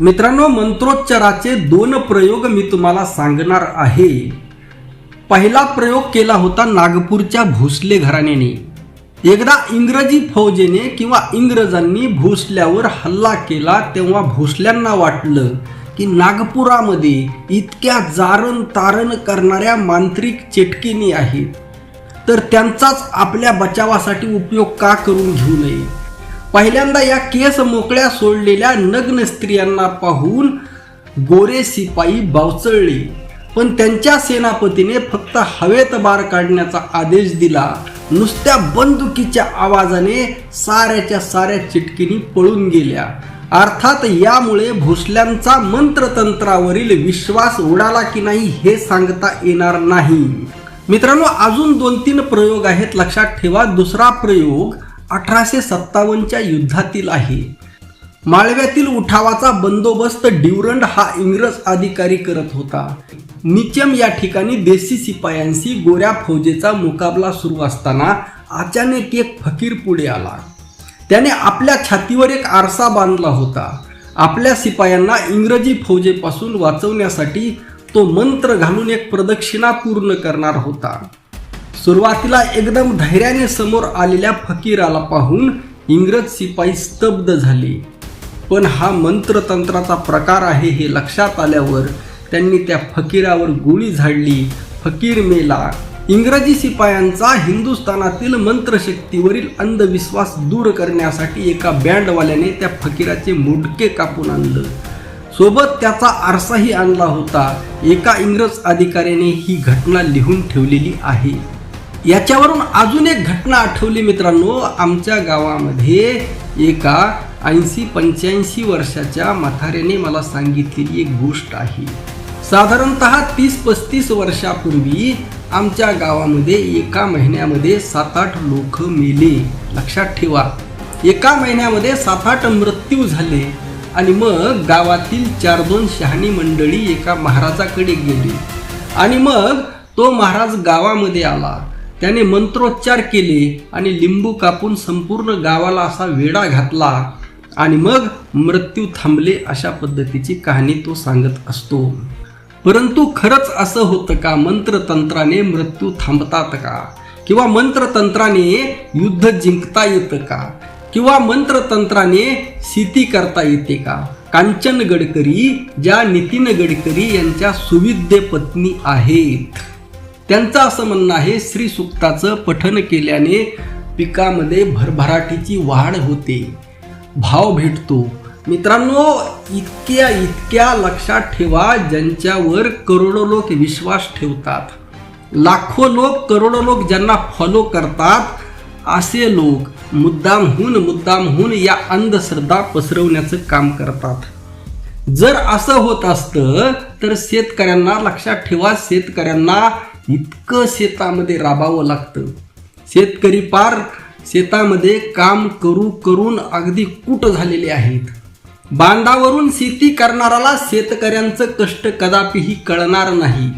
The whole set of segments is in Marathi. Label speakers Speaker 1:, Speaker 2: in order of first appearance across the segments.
Speaker 1: मित्रांनो मंत्रोच्चाराचे दोन प्रयोग मी तुम्हाला सांगणार आहे. पहिला प्रयोग केला होता नागपूरच्या भोसले घराण्याने. एकदा इंग्रजी फौजेने किंवा इंग्रजांनी भोसल्यावर हल्ला केला तेव्हा भोसल्यांना वाटलं की नागपुरामध्ये इतक्या जारण तारण करणाऱ्या मांत्रिक चेटकिनी आहेत. तर त्यांचाच आपल्या बचावासाठी उपयोग का करून घेऊ नये? पहिल्यांदा या केस मोकळ्या सोडलेल्या नग्न स्त्रियांना पाहून गोरे सिपाई बावचळले. पण त्यांच्या सेनापतीने फक्त हवेत बार काढण्याचा आदेश दिला. नुसत्या बंदुकीच्या आवाजाने साऱ्याच्या साऱ्या चिटकिनी पळून गेल्या. अर्थात यामुळे भोसल्यांचा मंत्रतंत्रावरील विश्वास उडाला की नाही हे सांगता येणार नाही. मित्रांनो अजून दोन तीन प्रयोग आहेत. लक्षात ठेवा. दुसरा प्रयोग अठराशे सत्तावन्नच्या युद्धातील आहे. माळव्यातील उठावाचा बंदोबस्त ड्युरंड हा इंग्रज अधिकारी करत होता. निचम या ठिकाणी देशी शिपायांशी गोऱ्या फौजेचा मुकाबला सुरू असताना अचानक एक फकीर पुढे आला. त्याने आपल्या छातीवर एक आरसा बांधला होता. आपल्या शिपायांना इंग्रजी फौजेपासून वाचवण्यासाठी तो मंत्र घालून एक प्रदक्षिणा पूर्ण करणार होता. सुरुवातीला एकदम धैर्याने समोर आलेल्या फकीराला पाहून इंग्रज शिपाई स्तब्ध झाले. पण हा मंत्रतंत्राचा प्रकार आहे हे लक्षात आल्यावर त्यांनी त्या फकीरावर गोळी झाडली. फकीर मेला. इंग्रजी शिपायांचा हिंदुस्थानातील मंत्रशक्तीवरील अंधविश्वास दूर करण्यासाठी एका बँडवाल्याने त्या फकीराचे मुडके कापून आणलं. सोबत त्याचा आरसाही आणला होता. एका इंग्रज अधिकाऱ्याने ही घटना लिहून ठेवलेली आहे. याच्यावरून अजून एक घटना आठवली मित्रांनो. आमच्या गावामध्ये एका ऐंशी पंच्याऐंशी वर्षाच्या म्हाताऱ्याने मला सांगितलेली एक गोष्ट आहे. साधारणत तीस पस्तीस वर्षापूर्वी आमच्या गावामध्ये एका महिन्यामध्ये सात आठ लोक मेले. लक्षात ठेवा. एका महिन्यामध्ये सात आठ मृत्यू झाले आणि मग गावातील चार दोन शहाणी मंडळी एका महाराजाकडे गेली. आणि मग तो महाराज गावामध्ये आला. त्याने मंत्रोच्चार केले आणि लिंबू कापून संपूर्ण गावाला असा वेढा घातला आणि मग मृत्यू थांबले अशा पद्धतीची कहाणी तो सांगत असतो. परंतु खरंच असं होतं का? मंत्रतंत्राने मृत्यू थांबतात का? किंवा मंत्रतंत्राने युद्ध जिंकता येतं का? किंवा मंत्रतंत्राने शेती करता येते का? कांचन गडकरी ज्या नितीन गडकरी यांच्या सुविद्य पत्नी आहेत. त्यांचं असं म्हणणं आहे श्री सुक्ताचं पठन केल्याने पिकामध्ये भरभराटीची वाढ होते. भाव भेटतो. मित्रांनो इतक्या इतक्या लक्षात ठेवा ज्यांच्यावर करोडो लोक विश्वास ठेवतात. लाखो लोक करोडो लोक ज्यांना फॉलो करतात असे लोक मुद्दामहून मुद्दामहून या अंधश्रद्धा पसरवण्याचं काम करतात. जर असं होत असतं तर शेतकऱ्यांना लक्षात ठेवा शेतकऱ्यांना इतकं शेतामध्ये राबावं लागतं. शेतकरी पार शेतामध्ये काम करू करून अगदी कुट झालेले आहेत. बांधावरून शेती करणाऱ्याला शेतकऱ्यांचं कष्ट कदापिही कळणार नाही.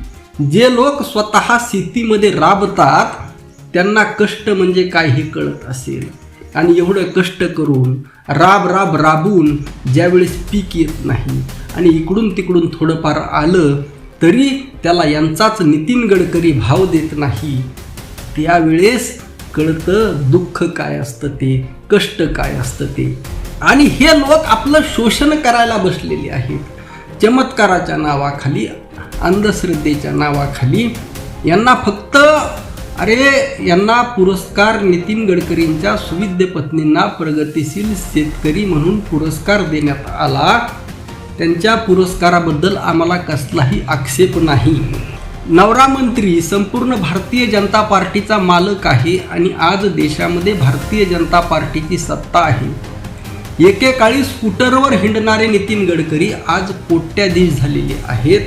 Speaker 1: जे लोक स्वतः शेतीमध्ये राबतात त्यांना कष्ट म्हणजे काय हे कळत असेल. आणि एवढं कष्ट करून राब राब राबून ज्यावेळेस पीक येत नाही आणि इकडून तिकडून थोडंफार आलं तरी त्याला यांचाच नितीन गडकरी भाव देत नाही. त्यावेळेस कळतं दुःख काय असतं ते कष्ट काय असतं ते. आणि हे लोक आपलं शोषण करायला बसलेले आहेत. चमत्काराच्या नावाखाली अंधश्रद्धेच्या नावाखाली यांना फक्त अरे यांना पुरस्कार नितीन गडकरींच्या सुविद्य पत्नींना प्रगतिशील शेतकरी म्हणून पुरस्कार देण्यात आला. त्यांच्या पुरस्काराबद्दल आम्हाला कसलाही आक्षेप नाही. नवरा मंत्री संपूर्ण भारतीय जनता पार्टीचा मालक आहे आणि आज देशामध्ये भारतीय जनता पार्टीची सत्ता आहे. एकेकाळी स्कूटरवर हिंडणारे नितीन गडकरी आज कोट्याधीश झालेले आहेत.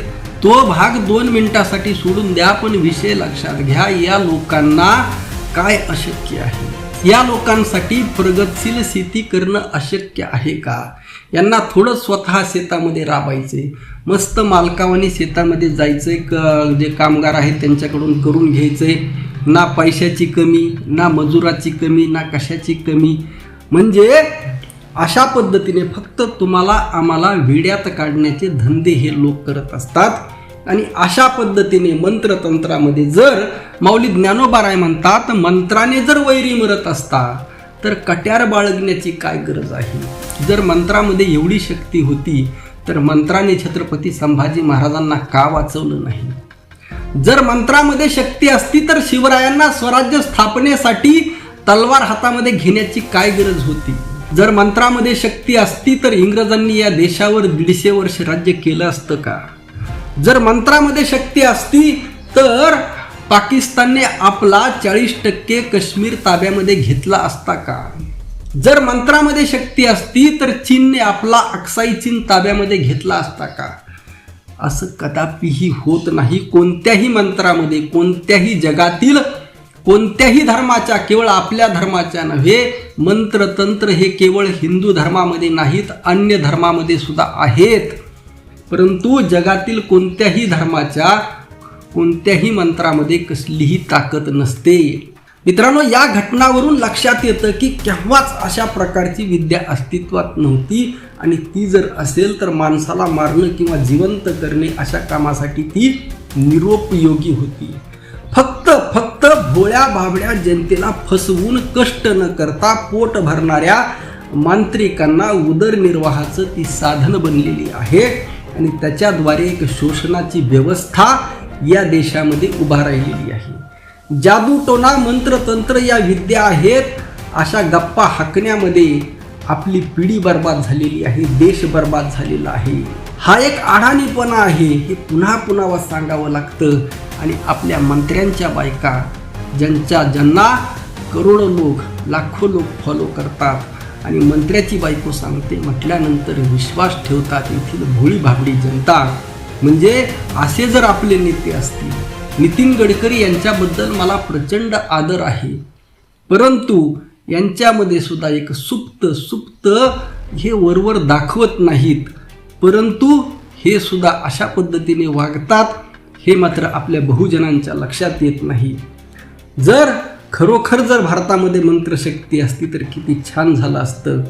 Speaker 1: तो भाग दोन मिनिटासाठी सोडून द्या पण विषय लक्षात घ्या. या लोकांना काय अशक्य आहे? या लोकांसाठी प्रगतशील शेती करणं अशक्य आहे का? यांना थोडं स्वतः शेतामध्ये राबायचे. मस्त मालकावानी शेतामध्ये जायचंय क जे कामगार आहेत त्यांच्याकडून करून घ्यायचंय. ना पैशाची कमी ना मजुराची कमी ना कशाची कमी. म्हणजे अशा पद्धतीने फक्त तुम्हाला आम्हाला विड्यात काढण्याचे धंदे हे लोक करत असतात. आणि अशा पद्धतीने मंत्रतंत्रामध्ये जर माऊली ज्ञानोबाराय म्हणतात मंत्राने जर वैरी मरत असता तर कट्यार बाळगण्याची काय गरज आहे? जर मंत्रामध्ये एवढी शक्ती होती तर मंत्राने छत्रपती संभाजी महाराजांना का वाचवलं नाही? जर मंत्रामध्ये शक्ती असती तर शिवरायांना स्वराज्य स्थापनेसाठी तलवार हातामध्ये घेण्याची काय गरज होती? जर मंत्रामध्ये शक्ती असती तर इंग्रजांनी या देशावर दीडशे वर्ष राज्य केलं असतं का? जर मंत्रामध्ये शक्ती असती तर पाकिस्तानने आपला चाळीस टक्के काश्मीर ताब्यामध्ये घेतला असता का? जर मंत्रामध्ये शक्ती असती तर चीनने आपला अक्साई चीन ताब्यामध्ये घेतला असता का? असं कदापिही होत नाही. कोणत्याही मंत्रामध्ये कोणत्याही जगातील कोणत्याही धर्माच्या केवळ आपल्या धर्माच्या नव्हे मंत्र तंत्र हे केवळ हिंदू धर्मामध्ये नाहीत अन्य धर्मामध्ये सुद्धा आहेत. परंतु जगातील कोणत्याही धर्माच्या कोणत्याही मंत्रामध्ये कसलीही ताकद नसते. मित्रांनो या घटनावरून लक्षात येतं की केव्हाच अशा प्रकारची विद्या अस्तित्वात नव्हती आणि ती जर असेल तर माणसाला मारणं किंवा जिवंत करणे अशा कामासाठी ती निरोपयोगी होती. फक्त फक्त भोळ्या भाबड्या जनतेला फसवून कष्ट न करता पोट भरणाऱ्या मांत्रिकांना उदरनिर्वाहाचं ती साधन बनलेली आहे आणि त्याच्याद्वारे एक शोषणाची व्यवस्था या देशामध्ये उभा राहिलेली आहे. जादूटोना मंत्रतंत्र या विद्या आहेत अशा गप्पा हाकण्यामध्ये आपली पिढी बर्बाद झालेली आहे देश बर्बाद झालेला आहे. हा एक आढाणीपणा आहे हे पुन्हा पुन्हा सांगावं लागतं. आणि आपल्या मंत्र्यांच्या बायका ज्यांच्या ज्यांना करोडो लोक लाखो लोक फॉलो करतात आणि मंत्र्याची बायको सांगते म्हटल्यानंतर विश्वास ठेवतात येथील भोळी भाबडी जनता म्हणजे असे जर आपले नेते असतील नितीन गडकरी यांच्याबद्दल मला प्रचंड आदर आहे. परंतु यांच्यामध्ये सुद्धा एक सुप्त सुप्त हे वरवर दाखवत नाहीत. परंतु हे सुद्धा अशा पद्धतीने वागतात हे मात्र आपल्या बहुजनांच्या लक्षात येत नाही. जर खरोखर जर भारतामध्ये मंत्रशक्ती असती तर किती छान झालं असतं.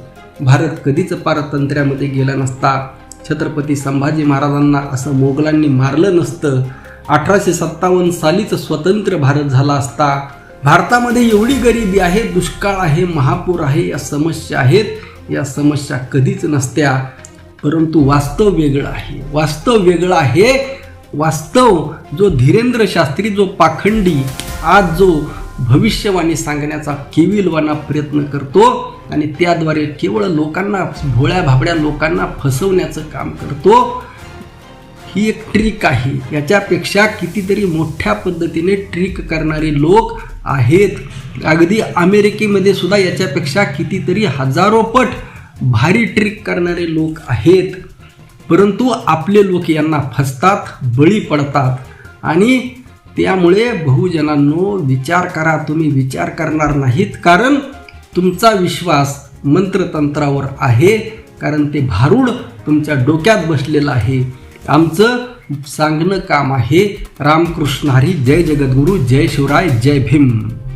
Speaker 1: भारत कधीच पारतंत्र्यामध्ये गेला नसता. छत्रपती संभाजी महाराजांना असं मोगलांनी मारलं नसतं. अठराशे सत्तावन्न सालीच स्वतंत्र भारत झाला असता. भारतामध्ये एवढी गरिबी आहे दुष्काळ आहे महापूर आहे या समस्या आहेत. या समस्या कधीच नसत्या. परंतु वास्तव वेगळं आहे. वास्तव वेगळं आहे. वास्तव जो धीरेंद्र शास्त्री जो पाखंडी आज जो भविष्यवाणी सांगण्याचा केविलवाना प्रयत्न करतो आणि त्याद्वारे केवळ लोकांना भोळ्या भाबड्या लोकांना फसवण्याचं काम करतो. ही एक ट्रिक आहे. याच्यापेक्षा कितीतरी मोठ्या पद्धतीने ट्रिक करणारे लोक आहेत. अगदी अमेरिकेमध्ये सुद्धा याच्यापेक्षा कितीतरी हजारो पट भारी ट्रिक करणारे लोक आहेत. परंतु आपले लोक यांना फसतात बळी पडतात. आणि त्यामुळे बहुजनांनो विचार करा. तुम्ही विचार करणार नाहीत. कारण तुमचा विश्वास मंत्रतंत्रावर आहे कारण ते भारूड तुमच्या डोक्यात बसलेलं आहे. आमचं सांगणं काम आहे. रामकृष्ण हरी जय जगद्गुरू जय शिवराय जय भीम.